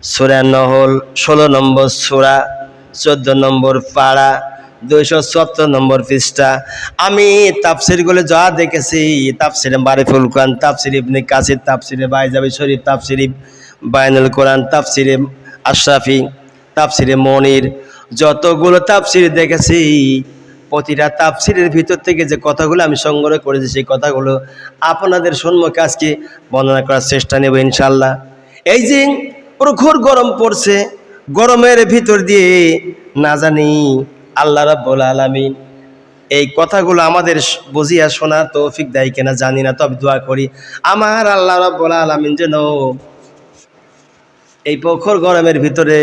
সুরা নহল, ষোলো নম্বর সুরা, চোদ্দ নম্বর পাড়া, দুইশো সত্তর নম্বর পৃষ্ঠা। আমি তাফসিরগুলো যা দেখেছি, তাফসিরে মারিফুল কোরআন, তাফসির ইবনে কাসির, তাফসিরে বাইজাবি শরীফ, তাফসির বায়নুল কোরআন, তাফসিরে আশরাফি, তাফসিরে মনির। যতগুলো তাফসির দেখেছি, প্রতিটা তাফসিরের ভিতর থেকে যে কথাগুলো আমি সংগ্রহ করেছি, সেই কথাগুলো আপনাদের সম্মুখে আজকে বর্ণনা করার চেষ্টা নেব ইনশাল্লাহ এই যে প্রখর গরম পড়ছে, গরমের ভিতর দিয়ে না জানি আল্লাহ রাব্বুল আলামিন এই কথাগুলো আমাদের বুঝিয়া শোনা তৌফিক দেয় কিনা জানি না, তবে দোয়া করি, আমার আল্লাহ রাব্বুল আলামিন যেন এই প্রখর গরমের ভিতরে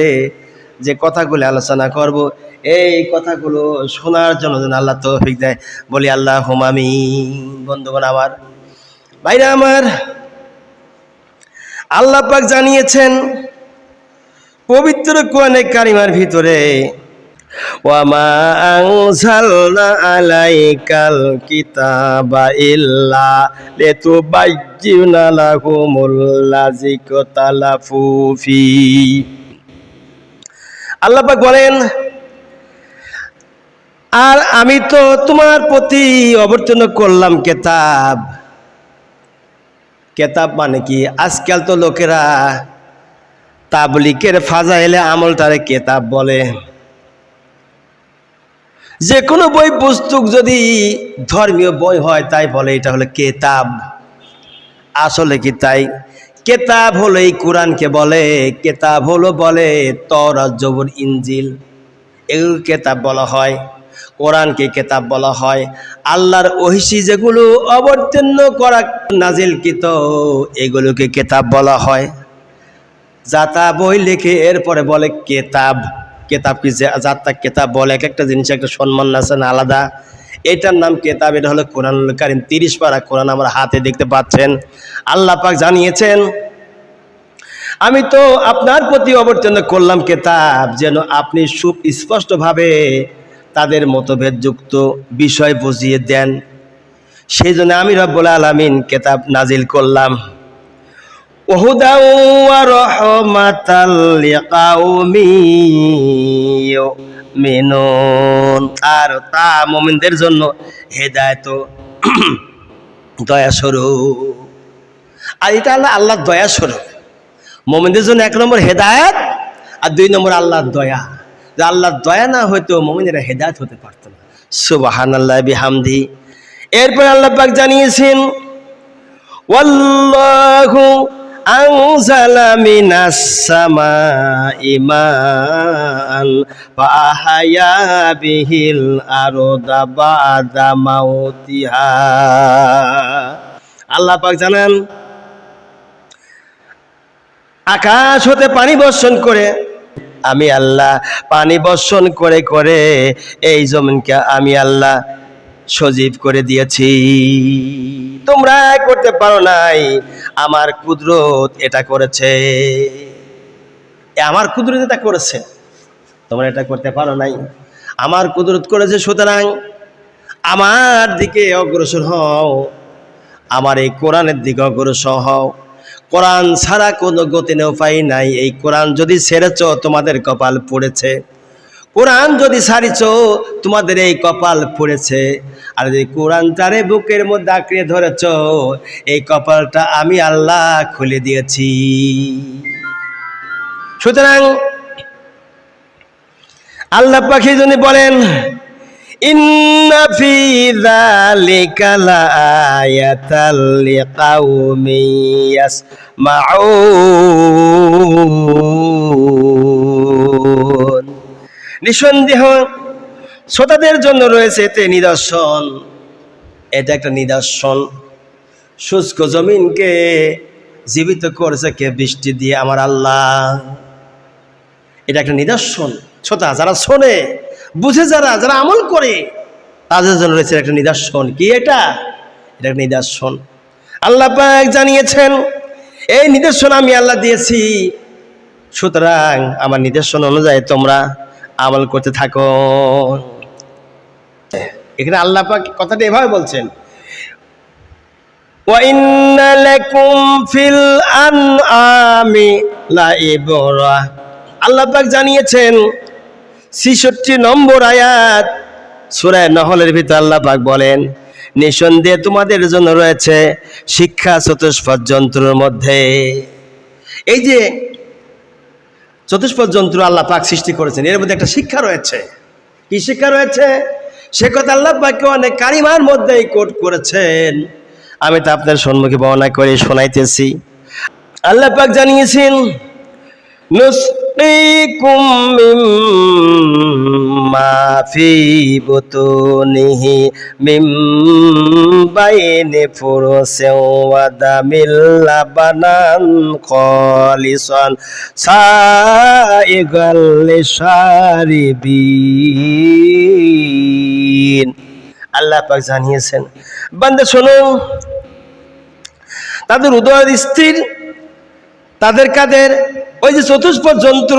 যে কথাগুলো আলোচনা করব, এই কথাগুলো শোনার জন্য যেন আল্লাহ তৌফিক দেয়। বলি আল্লাহ হুমামি বন্ধুগণ আমার, ভাইরা আমার আল্লাহ পাক জানিয়েছেন, পবিত্র কোরআনে কারিমার ভিতরে, ওয়ামা কিতাবা বলেন, আর আমি তো তোমার প্রতি অবতীর্ণ করলাম কেতাব। কেতাব মানে কি? আজকাল তো লোকেরা তাবলিকের ফাজাইলে আমলটারে কেতাব বলে। যে কোনো বই পুস্তক যদি ধর্মীয় বই হয়, তাই বলে এটা হলো কেতাব। আসলে কি তাই? কেতাব হলো এই কোরআনকে বলে, কেতাব হলো বলে তরাজ জবর ইঞ্জিল এগুলো কেতাব বলা হয়। কোরআনকে কেতাব বলা হয়। আল্লাহর ঐশী যেগুলো অবতীর্ণ করা নাজিলকৃত, এগুলোকে কেতাব বলা হয়। যাতা বই লিখে এরপরে বলে কেতাব। কেতাব কি যাত্রা কেতাব বলে, এক একটা জিনিস একটা সম্মান আছে না আলাদা। এটার নাম কেতাব, এটা হলো কোরআন কারিম। তিরিশ পারা কোরআন আমার হাতে দেখতে পাচ্ছেন। আল্লাহ পাক জানিয়েছেন, আমি তো আপনার প্রতি অবতীর্ণ করলাম কেতাব, যেন আপনি খুব স্পষ্টভাবে তাদের মতভেদযুক্ত বিষয় বুঝিয়ে দেন। সেই জন্য আমি রব্বুল আলমিন কেতাব নাজিল করলাম। আর তা মোমিনদের জন্য হেদায়ত দয়াস্বরূপ আর এটা আল্লাহ, আল্লাহর দয়াস্বরূপ মোমিনদের জন্য এক নম্বর হেদায়ত আর দুই নম্বর আল্লাহর দয়া। যে আল্লাহর দয়া না হয়তো মমিনেরা হেদায়ত হতে পারত না। সুবাহান আল্লাহ বিহামদি। এরপর আল্লাহ পাক জানিয়েছেন, ওয়াল্লাহু আংজালা মিনাস সামাই মাআন ফাহায়া বিহিল আরদা বাদা মাউতিহা। আল্লাহ পাক জানান, আকাশ হতে পানি বর্ষণ করে আমি আল্লাহ পানি বর্ষণ করে করে এই জমিনকে আমি আল্লাহ সজীব করে দিয়েছি। তোমরা করতে পারো নাই, আমার কুদরত এটা করেছে। আমার কুদরত এটা করেছে। তোমরা এটা করতে পারো নাই, আমার কুদরত করেছে, সুতরাং আমার দিকে অগ্রসর হও, আমার এই কোরআনের দিকে অগ্রসর হও। কোরআন ছাড়া কোনো গতি উপায় নাই। এই কোরআন যদি ছেড়েছ, তোমাদের কপাল পড়েছে। কোরআন যদি সারিছ তোমাদের এই কপাল পড়েছে। আর যদি কোরআনটারে বুকের মধ্যে আঁকড়ে ধরেছ, এই কপালটা আমি আল্লাহ খুলে দিয়েছি। সুতরাং আল্লাহ পাখি যদি বলেন নিঃসন্দেহ শ্রোতাদের জন্য রয়েছে এতে নিদর্শন। এটা একটা নিদর্শন। শুষ্ক জমিনকে জীবিত করেছে কে বৃষ্টি দিয়ে? আমার আল্লাহ। এটা একটা নিদর্শন। শ্রোতা, যারা শোনে বুঝে যারা যারা আমল করে তাদের জন্য রয়েছে একটা নিদর্শন কি এটা এটা একটা নিদর্শন আল্লাহ পাক জানিয়েছেন এই নিদর্শন আমি আল্লাহ দিয়েছি সুতরাং আমার নির্দেশন অনুযায়ী তোমরা আমল করতে থাকো এখানে আল্লাহ পাক কথাটা এভাবে বলছেন وإن لكم في الأنعام لعبرة আল্লাহ পাক জানিয়েছেন ছিষট্টি নম্বর আয়াত। সুরায় নহলের ভিতর আল্লাহ পাক বলেন, নিঃসন্দেহে তোমাদের জন্য রয়েছে শিক্ষা চতুষ্পদ যন্ত্রের মধ্যে। এই যে চতুষ্পদ যন্ত্র আল্লাহ পাক সৃষ্টি করেছেন, এর মধ্যে একটা শিক্ষা রয়েছে। কি শিক্ষা রয়েছে? সে কথা আল্লাহ পাককে অনেক কারিমার মধ্যেই কোট করেছেন। আমি তো আপনার সম্মুখে বর্ণনা করে শোনাইতেছি। আল্লাহ পাক জানিয়েছেন نسقيكم مما في بطونه من بين فرس ودم لبنا خالصا سائغا للشاربين আল্লাহ পাক জানিয়েছেন বান্দা শোনো তাদের উদয় স্থির তাদের কাদের ওই যে চতুষ্পদ যন্ত্র,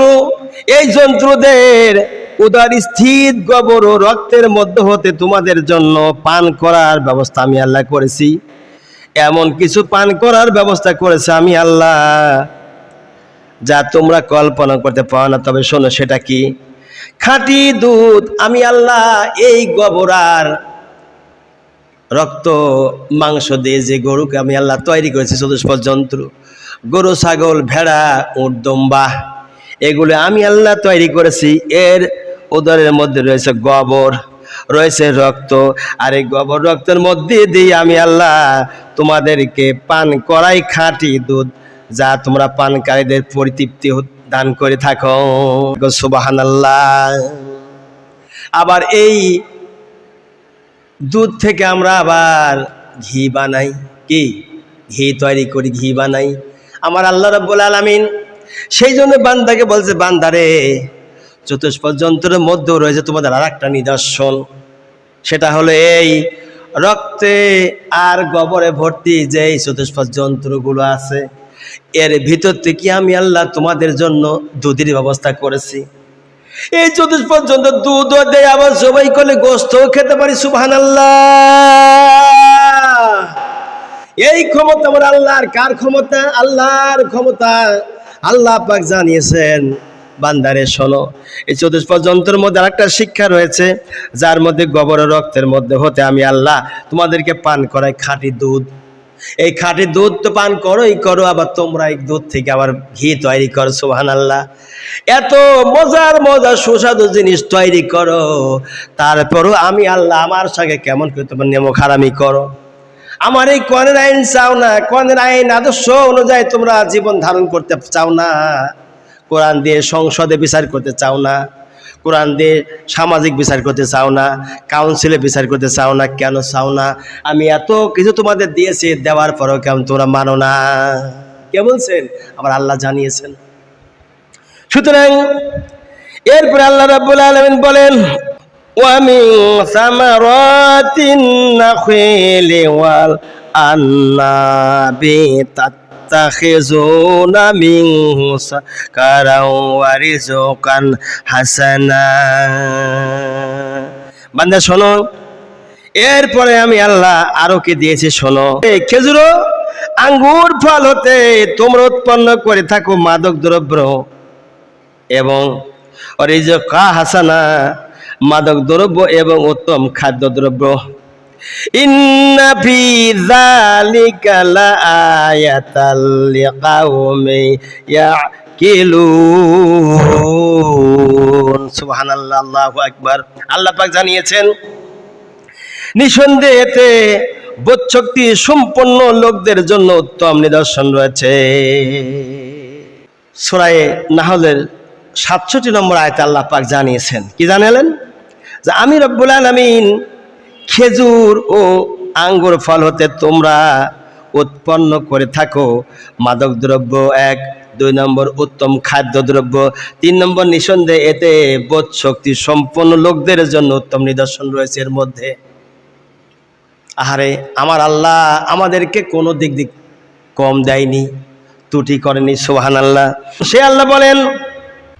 এই যন্ত্রদের উদার স্থির গোবর ও রক্তের মধ্য হতে তোমাদের জন্য পান করার ব্যবস্থা আমি আল্লাহ করেছি। এমন কিছু পান করার ব্যবস্থা করেছে আমি আল্লাহ, যা তোমরা কল্পনা করতে পারো না। তবে শোনো, সেটা কি? খাঁটি দুধ, আমি আল্লাহ এই গোবর আর রক্ত, মাংস দিয়ে যে গরুকে আমি আল্লাহ তৈরি করেছি, চতুষ্পদ যন্ত্র। গরু, ছাগল, ভেড়া, উট, দম্বা, এগুলো আমি আল্লাহ তৈরি করেছি। এর উদরের মধ্যে রয়েছে গোবর, রয়েছে রক্ত, আর এই গোবর, রক্তের মধ্যে দিয়ে আমি আল্লাহ তোমাদেরকে পান করাই খাঁটি দুধ, যা তোমরা পানকারীদের পরিতৃপ্তি দান করে থাকো। সুবাহান আল্লাহ আবার এই দুধ থেকে আমরা আবার ঘি বানাই। কি? ঘি তৈরি করি, ঘি বানাই। আমার আল্লাহ রব্বুল আলমিন। সেই জন্য বান্দাকে বলছে বান্দারে চতুষ্পদ যন্ত্রের মধ্যেও রয়েছে তোমাদের আর একটা নিদর্শন। সেটা হলো এই রক্তে আর গোবরে ভর্তি যে চতুষ্পদ যন্ত্রগুলো আছে, এর ভিতর থেকে আমি আল্লাহ তোমাদের জন্য দুধের ব্যবস্থা করেছি। এই চতুষ্পদ যন্ত্র দুধও দেয় আবার সবাই করলে গোস্তও খেতে পারি সুবহান আল্লাহ এই ক্ষমতা আমার আল্লাহর, কার ক্ষমতা? আল্লাহর ক্ষমতা। আল্লাহ পাক জানিয়েছেন, বান্দারে শোনো, এই চতুষ্পদ যন্ত্রের মধ্যে আরেকটা শিক্ষা রয়েছে, যার মধ্যে গোবর রক্তের মধ্যে হতে আমি আল্লাহ তোমাদেরকে পান করাই খাঁটি দুধ। এই খাঁটি দুধ তো পান করোই করো, আবার তোমরা এই দুধ থেকে আবার ঘি তৈরি করো সোহান আল্লাহ এত মজার মজার, সুস্বাদু জিনিস তৈরি করো, তারপরও আমি আল্লাহ আমার সঙ্গে কেমন করে তোমার নেমো খারামি করো। আমার এই কনের আইন চাও না কনের আইন আদর্শ অনুযায়ী তোমরা জীবন ধারণ করতে চাও না। কোরআন দিয়ে সংসদে বিচার করতে চাও না, কোরআন দিয়ে সামাজিক বিচার করতে চাও না কাউন্সিলে বিচার করতে চাও না, কেন চাও না? আমি এত কিছু তোমাদের দিয়েছি, দেওয়ার পরেও কেমন তোমরা মানো না। কে বলছেন? আমার আল্লাহ জানিয়েছেন। সুতরাং এরপরে আল্লাহ রাব্বুল আলামিন বলেন ومن ثمرات النخيل والأعناب تتخذون منه سكرا ورزقا حسنا বান্দা শোনো এরপরে আমি আল্লাহ আরো কে দিয়েছি শোনো এই খেজুর আঙ্গুর ফল হতে তোমরা উৎপন্ন করে থাকো মাদক দ্রব্য এবং আর এই যে কা হাসানা মাদক দ্রব্য এবং উত্তম খাদ্য দ্রব্য। ফি আল্লাহু পাক জানিয়েছেন নিঃসন্দেহেতে বোধশক্তি সম্পন্ন লোকদের জন্য উত্তম নিদর্শন রয়েছে। সুরায়ে নাহলের সাতষট্টি নম্বর আয়তে আল্লাহ পাক জানিয়েছেন, কি জানালেন? যে আমি রব্বুল আলমিন খেজুর ও আঙ্গুর ফল হতে তোমরা উৎপন্ন করে থাকো। মাদক দ্রব্য এক, দুই নম্বর উত্তম খাদ্য দ্রব্য, তিন নম্বর নিঃসন্দেহে এতে বোধ শক্তি সম্পন্ন লোকদের জন্য উত্তম নিদর্শন রয়েছে এর মধ্যে। আহারে, আমার আল্লাহ আমাদেরকে কোনো দিক দিক কম দেয়নি, ত্রুটি করেনি সোহান আল্লাহ সে আল্লাহ বলেন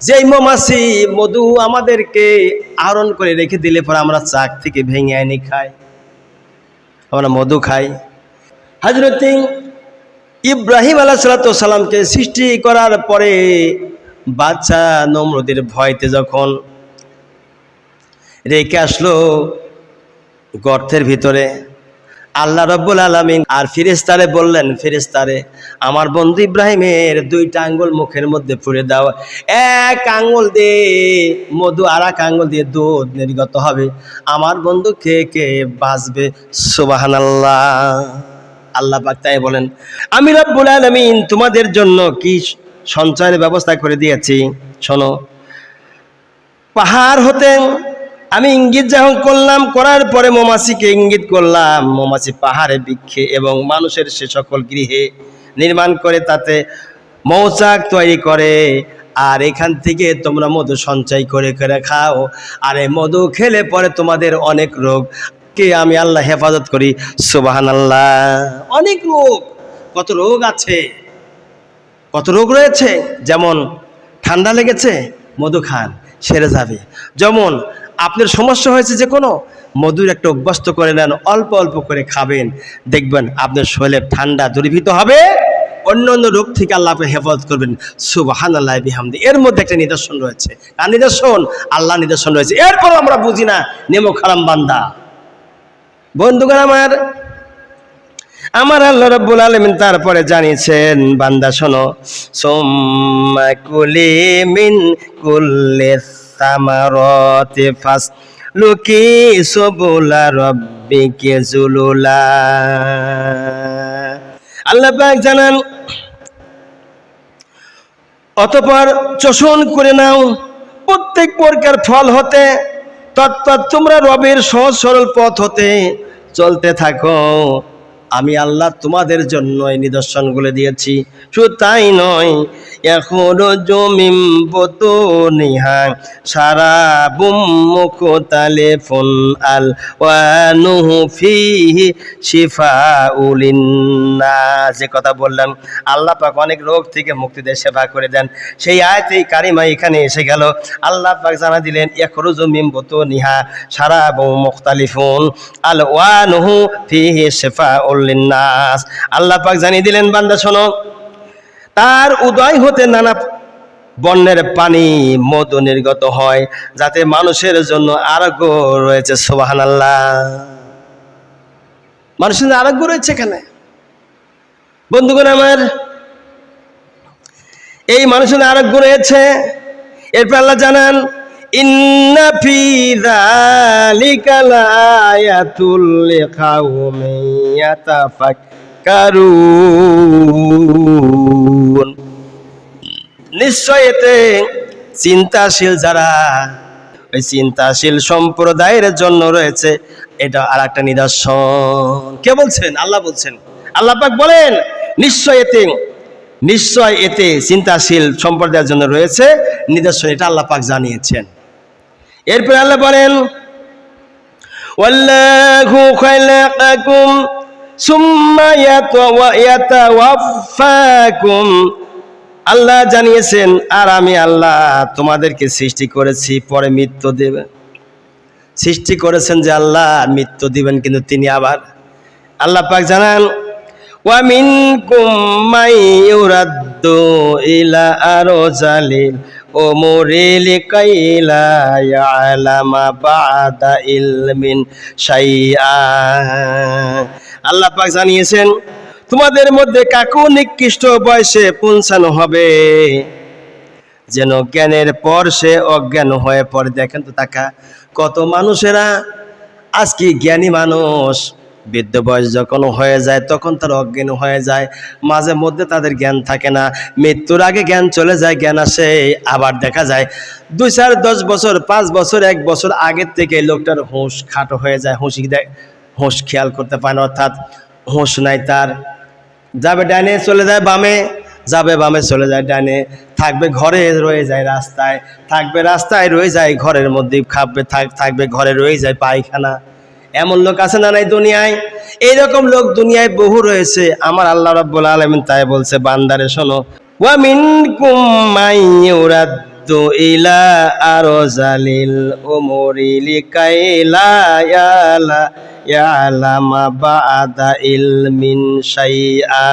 যেই মৌমাছি মধু আমাদেরকে আহরণ করে রেখে দিলে পরে আমরা চাক থেকে ভেঙে আনি খাই। আমরা মধু খাই। হাজরত ইব্রাহিম আলাহ সালাতামকে সৃষ্টি করার পরে বাচ্চা নমরুদের ভয়তে যখন রেখে আসলো গর্তের ভিতরে আল্লাহ রব্বুল আলমিন আর ফিরেস্তারে বললেন ফিরেস্তারে আমার বন্ধু ইব্রাহিমের দুইটা আঙ্গুল মুখের মধ্যে ফুড়ে দাও। এক আঙ্গুল দিয়ে মধু আর এক আঙ্গুল দিয়ে দুধ নির্গত হবে। আমার বন্ধু কে কে বাঁচবে? সুবাহান আল্লাহ আল্লাহ পাক তাই বলেন, আমি রব্বুল আলমিন তোমাদের জন্য কি সঞ্চয়ের ব্যবস্থা করে দিয়েছি? শোনো, পাহাড় হতে আমি ইঙ্গিত যখন করলাম, করার পরে মৌমাছিকে ইঙ্গিত করলাম, মৌমাছি পাহাড়ে বৃক্ষে এবং মানুষের সে সকল গৃহে নির্মাণ করে তাতে মৌচাক তৈরি করে, আর এখান থেকে তোমরা মধু সঞ্চয় করে করে খাও। আর এই মধু খেলে পরে তোমাদের অনেক রোগ। কে আমি আল্লাহ হেফাজত করি? সুবাহান আল্লাহ অনেক রোগ। কত রোগ আছে? কত রোগ রয়েছে? যেমন ঠান্ডা লেগেছে, মধু খান, সেরে যাবে। যেমন আপনার সমস্যা হয়েছে যে কোনো, মধুর একটা অভ্যস্ত করে নেন, অল্প অল্প করে খাবেন। দেখবেন আপনার শরীরে ঠান্ডা দূরীভূত হবে, অন্য অন্য রোগ থেকে আল্লাহ আপনি হেফাজত করবেন। সুবাহান আল্লাহ বিহামদি। এর মধ্যে একটা নিদর্শন রয়েছে। আর নিদর্শন? আল্লাহ নিদর্শন রয়েছে। এরপর আমরা বুঝি না, নেমো খারাম বান্দা। বন্ধুগণ আমার আমার আল্লাহ রব্বুল আলমিন তারপরে জানিয়েছেন, বান্দা শোনো, সোম্মা কুলি মিন কুল্লে সামারতে ফাস। লুকি সবুলা রব্বিকে জুলুলা। আল্লাহ পাক জানান, অতপর চোষণ করে নাও, প্রত্যেক প্রকার ফল হতে, তৎপর তোমরা রবের সহজ সরল পথ হতে চলতে থাকো। আমি আল্লাহ তোমাদের জন্য এই নিদর্শনগুলো দিয়েছি। শুধু তাই নয় এখনও জমিম বতো নিহা সারা বুম মুখ তালে ফোন আল ওয়ানুহু ফিহি শিফা উলিন্না যে কথা বললাম আল্লাহ পাক অনেক রোগ থেকে মুক্তি দিয়ে সেবা করে দেন। সেই আয়তেই কারিমা এখানে এসে গেল। আল্লাহ পাক জানা দিলেন এখরুজ মিম বতো নিহা সারা বুম মুখতালিফুন আল ওয়ানুহু ফিহি শিফা উলিন্নাস আল্লাহ পাক জানিয়ে দিলেন, বান্দা, শোনো, তার উদয় হতে নানা বন্যের পানি মধু নির্গত হয়, যাতে মানুষের জন্য আরোগ্য রয়েছে সোবাহান আল্লাহ মানুষের আরোগ্য রয়েছে এখানে। বন্ধুগণ আমার, এই মানুষের আরোগ্য রয়েছে। এরপর আল্লাহ জানান ইয়াতাফাক্কারুন। নিশ্চয় এতে চিন্তাশীল যারা, ওই চিন্তাশীল সম্প্রদায়ের জন্য রয়েছে, এটা আর একটা নিদর্শন। কে বলছেন? আল্লাহ বলছেন। আল্লাহ পাক বলেন নিশ্চয় এতে নিশ্চয় এতে চিন্তাশীল সম্প্রদায়ের জন্য রয়েছে, নিদর্শন এটা আল্লাহ পাক জানিয়েছেন। এরপর আল্লাহ বলেন, ওয়াল্লাহু খালাকাকুম সুম্মা ইয়াতাওয়াফাকুম আল্লাহ জানিয়েছেন, আর আমি আল্লাহ তোমাদেরকে সৃষ্টি করেছি, পরে মৃত্যু দেবে। সৃষ্টি করেছেন যে আল্লাহ, মৃত্যু দিবেন কিন্তু তিনি আবার। আল্লাহ পাক জানান ওয়ামিনকুম মাই ইউরাদ্দু ইলা আরজালিল কাইলা ইয়ালামা বাদা ইলমিন শাইআ আল্লাহ পাক জানিয়েছেন, তোমাদের মধ্যে কাকু নিকৃষ্ট বয়সে পৌঁছানো হবে। যেন জ্ঞানের পর সে অজ্ঞান হয়ে পড়ে। দেখেন তো তাকা, কত মানুষেরা আজকে জ্ঞানী মানুষ। বৃদ্ধ বয়স যখন হয়ে যায়, তখন তার অজ্ঞান হয়ে যায়। মাঝে মধ্যে তাদের জ্ঞান থাকে না। মৃত্যুর আগে জ্ঞান চলে যায়, জ্ঞান আসে, আবার দেখা যায়। দুই চার দশ বছর, পাঁচ বছর, এক বছর আগের থেকে লোকটার হুঁশ খাটো হয়ে যায়। হুঁশি দেয় হুঁশ খেয়াল করতে পারে না, অর্থাৎ হুঁশ নাই তার। যাবে ডাইনে চলে যায় বামে, যাবে বামে চলে যায় ডানে থাকবে ঘরে রয়ে যায় রাস্তায়, থাকবে রাস্তায় রয়ে যায় ঘরের মধ্যে, খাবে, থাক, থাকবে ঘরে রয়ে যায় পায়খানা। এমন লোক আছে না নাই দুনিয়ায়? এইরকম লোক দুনিয়ায় বহু রয়েছে। আমার আল্লাহ রাব্বুল আলামিন তাই বলছে, বান্দারে শোনো। ওয়া মিনকুম ইলা বাদা ইলমিন শাইআ।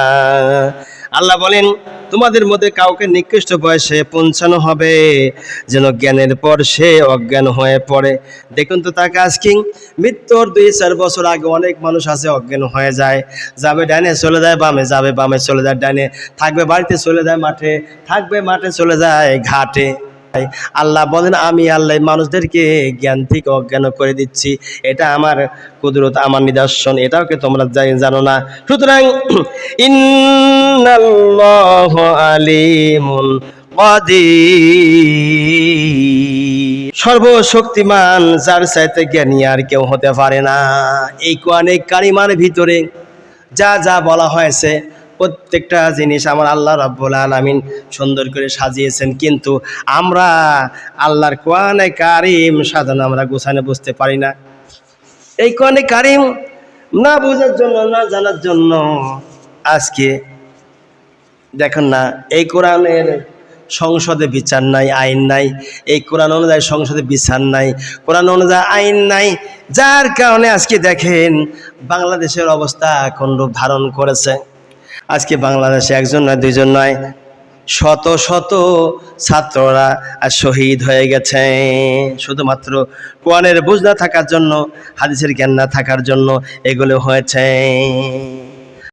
আল্লাহ বলেন তোমাদের মধ্যে কাউকে নিকৃষ্ট বয়সে পৌঁছানো হবে। যেন জ্ঞানের পর সে অজ্ঞান হয়ে পড়ে। দেখুন তো তাকে আজকিং মৃত্যুর দুই চার বছর আগে অনেক মানুষ আছে অজ্ঞান হয়ে যায়। যাবে ডানে চলে যায় বামে, যাবে বামে চলে যায় ডানে থাকবে বাড়িতে চলে যায় মাঠে, থাকবে মাঠে চলে যায় ঘাটে। আল্লাহ বলেন, আমি আল্লাহ, মানুষদেরকে জ্ঞান থেকে অজ্ঞান করে দিচ্ছি। এটা আমার কুদরত, আমার নিদর্শন। এটাও কি তোমরা জানি- না? সুতরাং আলিমুন সর্বশক্তিমান, যার চাইতে জ্ঞানী আর কেউ হতে পারে না। এই কোয়ানে কারিমার ভিতরে যা যা বলা হয়েছে প্রত্যেকটা জিনিস আমার আল্লাহ রাব্বুল আলামিন সুন্দর করে সাজিয়েছেন। কিন্তু আমরা আল্লাহর কোয়ানে কারিম সাধন আমরা গোছানে বুঝতে পারি না। এই কোয়ানে কারিম না বোঝার জন্য, না জানার জন্য আজকে দেখেন না, এই কোরআনের সংসদে বিচার নাই, আইন নাই। এই কোরআন অনুযায়ী সংসদে বিচার নাই, কোরআন অনুযায়ী আইন নাই। যার কারণে আজকে দেখেন বাংলাদেশের অবস্থা কোন রূপ ধারণ করেছে। আজকে বাংলাদেশে একজন নয়, দুইজন নয়, শত শত ছাত্ররা আর শহীদ হয়ে গেছে। শুধুমাত্র কোয়ানের বুঝ না থাকার জন্য, হাদিসের জ্ঞান না থাকার জন্য এগুলো হয়েছে।